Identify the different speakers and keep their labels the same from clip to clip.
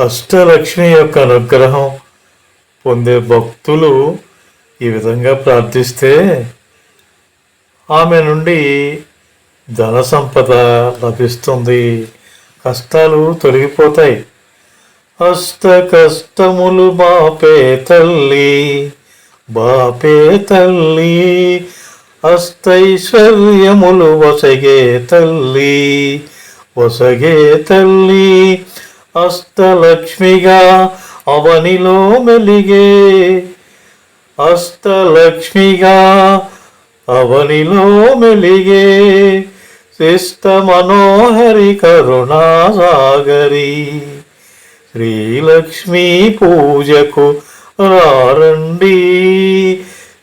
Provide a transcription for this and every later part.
Speaker 1: అష్టలక్ష్మి యొక్క అనుగ్రహం పొందే భక్తులు ఈ విధంగా ప్రార్థిస్తే ఆమె నుండి ధన సంపద లభిస్తుంది. కష్టాలు తొలగిపోతాయి. అష్ట కష్టములు బాపే తల్లి బాపే తల్లి అష్టైశ్వర్యములు వసగే తల్లి వసగే తల్లి అష్టలక్ష్మిగా అవనిలో మెలిగే అష్టలక్ష్మిగా అవనిలో మెలిగే శిష్ట మనోహరి కరుణాసాగరి శ్రీలక్ష్మీ పూజకు రారండి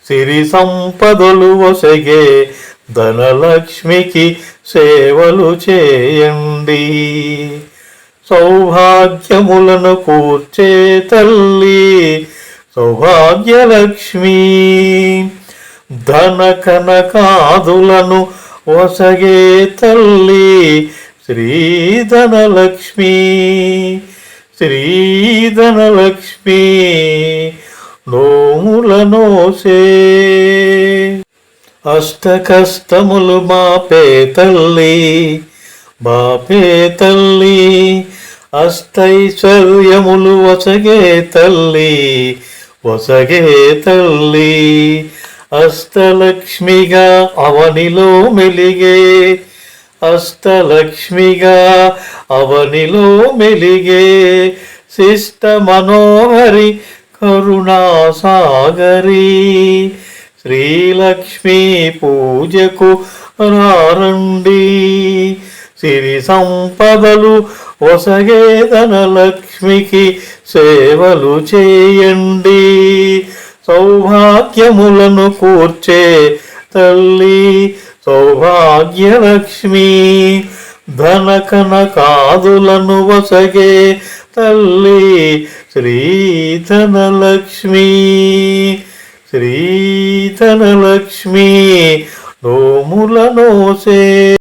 Speaker 1: సిరి సంపదలు వసగే ధనలక్ష్మికి సేవలు చేయండి సౌభాగ్యములను కూర్చే తల్లి సౌభాగ్యలక్ష్మి. ధన కనకాదులను వసగే తల్లి శ్రీధనలక్ష్మి. శ్రీధనలక్ష్మి నోములనోసే అష్ట కష్టములు మాపే తల్లి బాపే తల్లి అష్టైశ్వర్యములు వసగే తల్లి వసగే తల్లి అష్టలక్ష్మిగా అవనిలో మెలిగే అష్టలక్ష్మిగా అవనిలో మెలిగే శిష్ట మనోహరి కరుణాసాగరి శ్రీలక్ష్మీ పూజకు రారండి. సిరి సంపదలు వసగే ధనలక్ష్మికి సేవలు చేయండి. సౌభాగ్యములను కూర్చే తల్లి సౌభాగ్యలక్ష్మి ధన కనకాదులను వసగే తల్లి శ్రీధనలక్ష్మి శ్రీధనలక్ష్మి నోముల నోసే